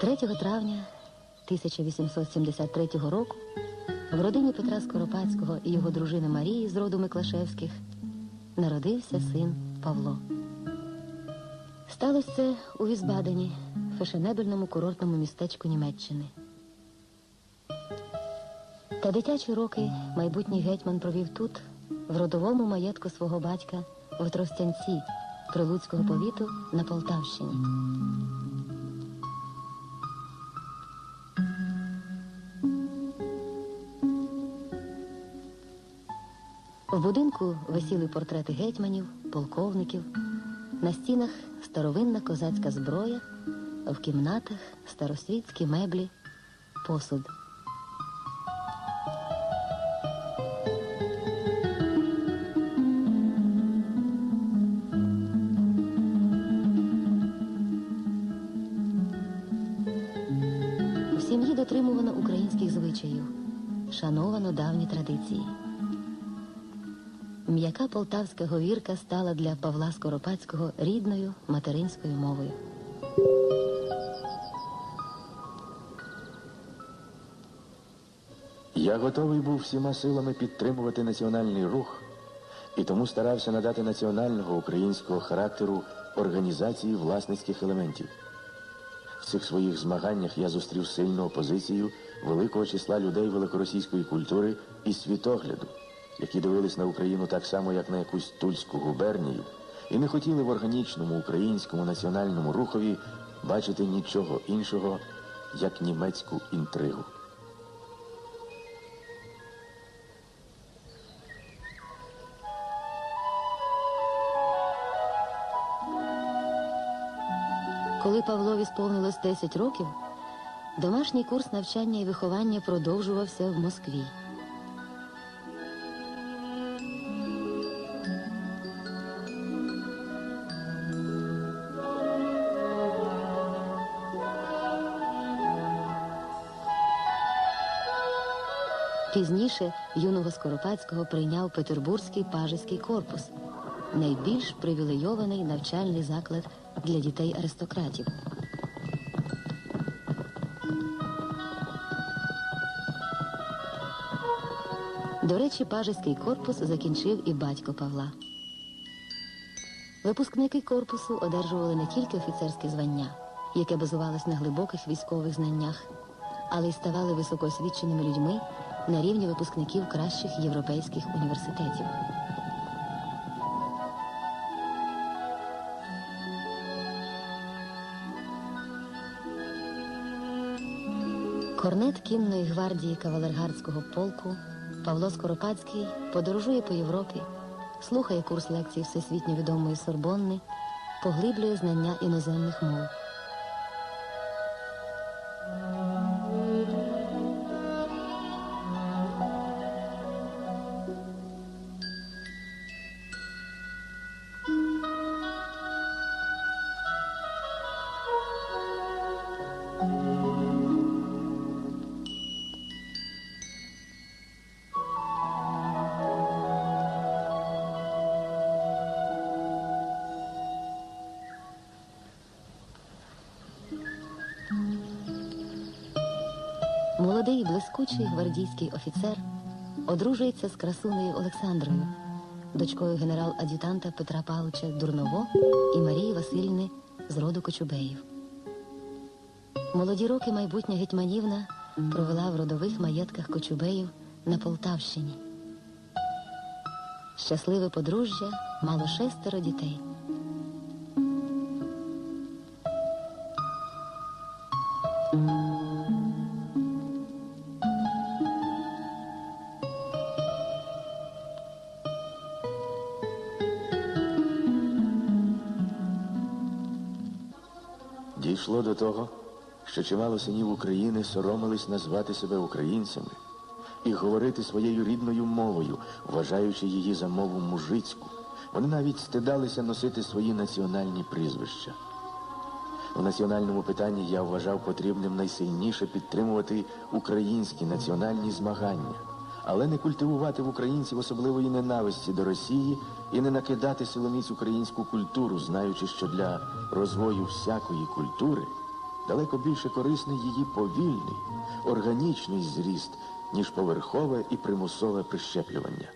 3 травня 1873 року в родині Петра Скоропадського і його дружини Марії з роду Миклашевських народився син Павло. Сталося це у Візбадені, фешенебельному курортному містечку Німеччини. Та дитячі роки майбутній гетьман провів тут, в родовому маєтку свого батька в Тростянці Прилуцького повіту на Полтавщині. В будинку висіли портрети гетьманів, полковників, на стінах старовинна козацька зброя, в кімнатах старосвітські меблі, посуд. У сім'ї дотримувано українських звичаїв, шановано давні традиції. М'яка полтавська говірка стала для Павла Скоропадського рідною материнською мовою. Я готовий був всіма силами підтримувати національний рух і тому старався надати національного українського характеру організації власницьких елементів. В цих своїх змаганнях я зустрів сильну опозицію великого числа людей великоросійської культури і світогляду, які дивились на Україну так само, як на якусь тульську губернію, і не хотіли в органічному українському національному рухові бачити нічого іншого, як німецьку інтригу. Коли Павлові сповнилось 10 років, домашній курс навчання і виховання продовжувався в Москві. Пізніше юного Скоропадського прийняв Петербурзький пажеський корпус, найбільш привілейований навчальний заклад для дітей аристократів. До речі, пажеський корпус закінчив і батько Павла. Випускники корпусу одержували не тільки офіцерське звання, яке базувалось на глибоких військових знаннях, але й ставали високоосвіченими людьми на рівні випускників кращих європейських університетів. Корнет кінної гвардії кавалергардського полку Павло Скоропадський подорожує по Європі, слухає курс лекцій всесвітньо відомої Сорбонни, поглиблює знання іноземних мов. Молодий блискучий гвардійський офіцер одружується з красунею Олександрою, дочкою генерал-ад'ютанта Петра Павловича Дурново і Марії Васильівни з роду Кочубеїв. Молоді роки майбутня гетьманівна провела в родових маєтках Кочубеїв на Полтавщині. Щасливе подружжя мало шестеро дітей. Дійшло до того, що чимало синів України соромились назвати себе українцями і говорити своєю рідною мовою, вважаючи її за мову мужицьку. Вони навіть стидалися носити свої національні прізвища. У національному питанні я вважав потрібним найсильніше підтримувати українські національні змагання, але не культивувати в українців особливої ненависті до Росії і не накидати силоміць українську культуру, знаючи, що для розвою всякої культури далеко більше корисний її повільний, органічний зріст, ніж поверхове і примусове прищеплювання.